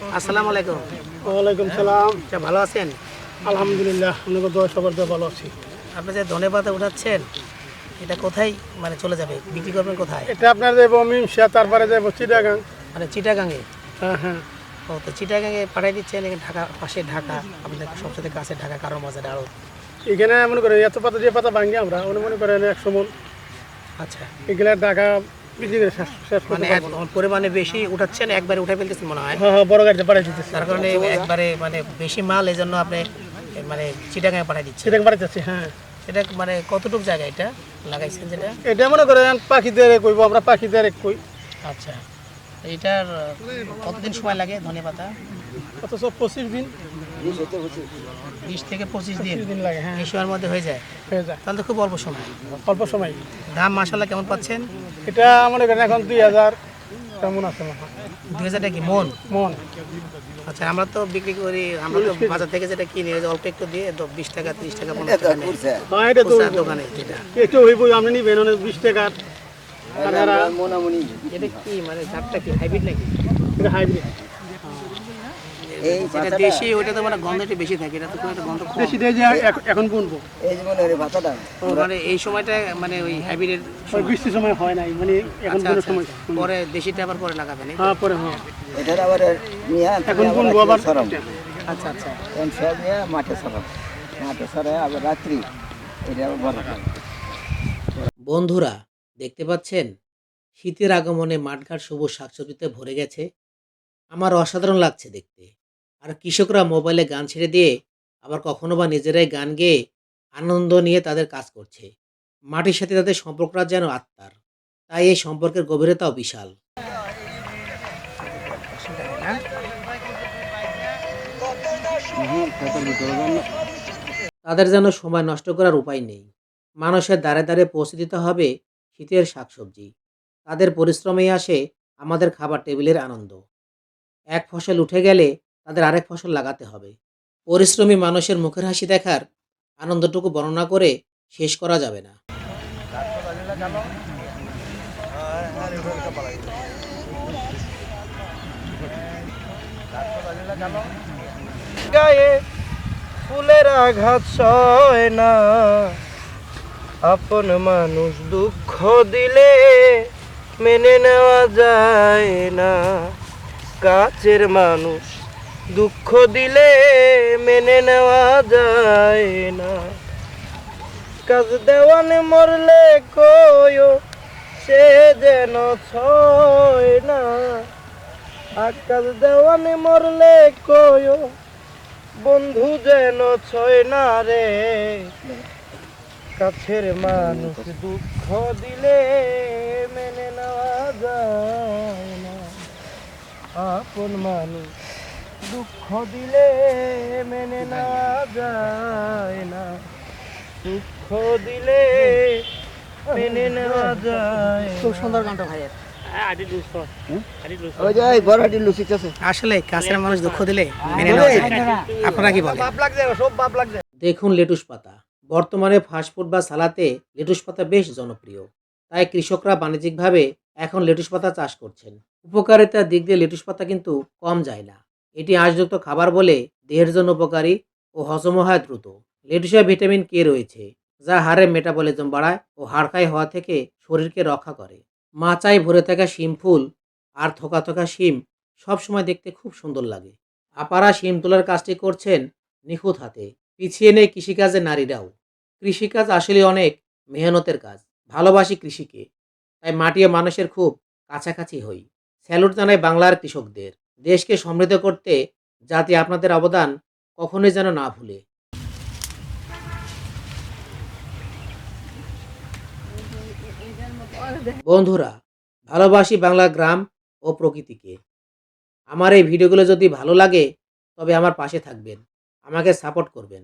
আসসালামু আলাইকুম। ওয়ালাইকুম সালাম। আচ্ছা ভালো আছেন? আলহামদুলিল্লাহ আপনাকে দোয়া সবার দোয়া ভালো আছি। আপনি যে ধনে পাতা উঠাচ্ছেন এটা কোথায় মানে চলে যাবে? বিক্রি করবেন কোথায়? এটা আপনার যাব মিমসা তারপরে যাব চিটাগাং। মানে চিটাগাঙে? হ্যাঁ হ্যাঁ। ও তো চিটাগাঙে পাঠিয়ে দিচ্ছেন এখানে ঢাকা পাশে ঢাকা আপনাদের সবচেয়ে কাছে ঢাকা কারও বাজারে আরও এখানে মনে করেন এত পাতা দিয়ে পাতা ভাঙি আমরা মনে মনে করেন একশো মন। আচ্ছা। এগুলা টাকা বিক্রি করে শেষ শেষ মানে পরিমাণে বেশি উঠাচ্ছেন একবারে উঠে ফেলতেছেন মনে হয়। হ্যাঁ হ্যাঁ বড় গাড়িতে পাঠিয়ে দিতেছি। তার কারণে একবারে মানে বেশি মাল এই জন্য আপনি মানে চিটাগাঙে পাঠিয়ে দিচ্ছেন। চিটাগাং পাঠাইতেছি হ্যাঁ। এটা মানে কতটুকু জায়গা এটা লাগাইছেন যেটা? এটা মনে করেন পাখিদের কইব আমরা পাখিদের কই। আচ্ছা এইটার কতদিন সময় লাগে ধনে পাতা? অথচ পঁচিশ দিন। বিশ থেকে পঁচিশ দিন। দিন লাগে হ্যাঁ। এই সময়ের মধ্যে হয়ে যায়। হয়ে যায়। তাহলে তো খুব অল্প সময়। অল্প সময়। দাম মাসাল্লাহ কেমন পাচ্ছেন? এটা মনে করেন এখন দুই হাজার কেমন আছে মনে হয়। দুই হাজার কি? মন? মন। আচ্ছা আমরা তো বিক্রি করি আমরা তো বাজার থেকে যেটা কিনি অল্প একটু দিয়ে তো বিশ টাকা তিরিশ টাকা পঞ্চাশ টাকা নেই। দোকানে একটু হইব আপনি নিবেন অনেক বিশ টাকার আর এটা কি মানে জাতটা কি হাইব্রিড নাকি? এটা হাইব্রিড। যেটা দেশি ওইটা তো মানে গন্ধ একটু বেশি থাকে এটা তো কোনো একটা গন্ধ কম। বেশি দিয়ে এখন বুনবো মানে এই সময়টা মানে ওই হাইব্রিডের ওই বৃষ্টির সময় হয় নাই মানে এখন আচ্ছা, কোনো আচ্ছা, সময় পরে দেশিটা আবার পরে লাগাবেন হ্যাঁ পরে হ্যাঁ। এটার আবার নিয়ে এখন বুনবো আবার সরম। আচ্ছা আচ্ছা। সব নিয়ে মাঠে সরম। মাঠে সরে আবার রাত্রি। এটা আবার বড় বন্ধুরা দেখতে পাচ্ছেন? শীতের আগমনে মাঠঘাট সবুজ শাকসবজিতে ভরে গেছে। আমার অসাধারণ লাগছে দেখতে। আর কৃষকরা মোবাইলে গান ছেড়ে দিয়ে আবার কখনো বা নিজেরাই গান গেয়ে আনন্দ নিয়ে তাদের কাজ করছে। মাটির সাথে তাদের সম্পর্কটা যেন আত্মার। তাই এই সম্পর্কের গভীরতাও বিশাল। তাদের যেন সময় নষ্ট করার উপায় নেই। মানুষের দ্বারে দ্বারে পৌঁছে দিতে হবে শীতের শাকসবজি। তাদের পরিশ্রমেই আসে আমাদের খাবার টেবিলের আনন্দ। এক ফসল উঠে গেলে তাদের আরেক ফসল লাগাতে হবে। পরিশ্রমী মানুষের মুখের হাসি দেখার আনন্দটুকু বর্ণনা করে শেষ করা যাবে না। গায়ে ফুলের আঘাত সয় না। আপন মানুষ দুঃখ দিলে মেনে নেওয়া যায় না। কাছের মানুষ দুঃখ দিলে মেনে নেওয়া যায় না। কাজ দেওয়ানে মরলে কয়ো, সে যেন ছয় না। আকাশ দেওয়ানে মরলে কয়ো, বন্ধু যেন ছয় না রে। কাছের মানুষ দুঃখ দিলে মেনে নেওয়া যায় না। আপন মানুষ দুঃখ দিলে মেনে নেওয়া যায় না। দুঃখ দিলে মেনে নেওয়া যায় খুব সুন্দর গানটা ভাইয়ের ওই যে এই বড় হাটি লুচিতেছে আসলে কাছের মানুষ দুঃখ দিলে মেনে নেওয়া যায়। আপনারা কি বলেন? বাপ লাগছে সব বাপ লাগছে। দেখুন লেটুস পাতা। বর্তমানে ফাস্টফুড বা সালাতে লেটুস পাতা বেশ জনপ্রিয়। তাই কৃষকরা বাণিজ্যিকভাবে এখন লেটুস পাতা চাষ করছেন। উপকারিতার দিক দিয়ে লেটুস পাতা কিন্তু কম যায় না। এটি আঁশযুক্ত খাবার বলে দেহের জন্য উপকারী ও হজম হয় দ্রুত। লেটুসে ভিটামিন কে রয়েছে, যা হাড়ের মেটাবলিজম বাড়ায় ও হাড়কাই হওয়া থেকে শরীরকে রক্ষা করে। মাচায় ভরে থাকা শিম ফুল আর থোকা থোকা শিম সবসময় দেখতে খুব সুন্দর লাগে। আপারা শিম তোলার কাজটি করছেন নিখুঁত হাতে। পিছিয়ে নেই কৃষিকাজে নারীরাও। কৃষিকাজ আসলে অনেক মেহনতের কাজ। ভালোবাসি কৃষিকে, তাই মাটি ও মানুষের খুব কাছাকাছি হই। স্যালুট জানাই বাংলার কৃষকদের। দেশকে সমৃদ্ধ করতে জাতি আপনাদের অবদান কখনোই যেন না ভুলে। বন্ধুরা, ভালোবাসি বাংলা গ্রাম ও প্রকৃতিকে। আমার এই ভিডিওগুলো যদি ভালো লাগে, তবে আমার পাশে থাকবেন। আমাকে সাপোর্ট করবেন।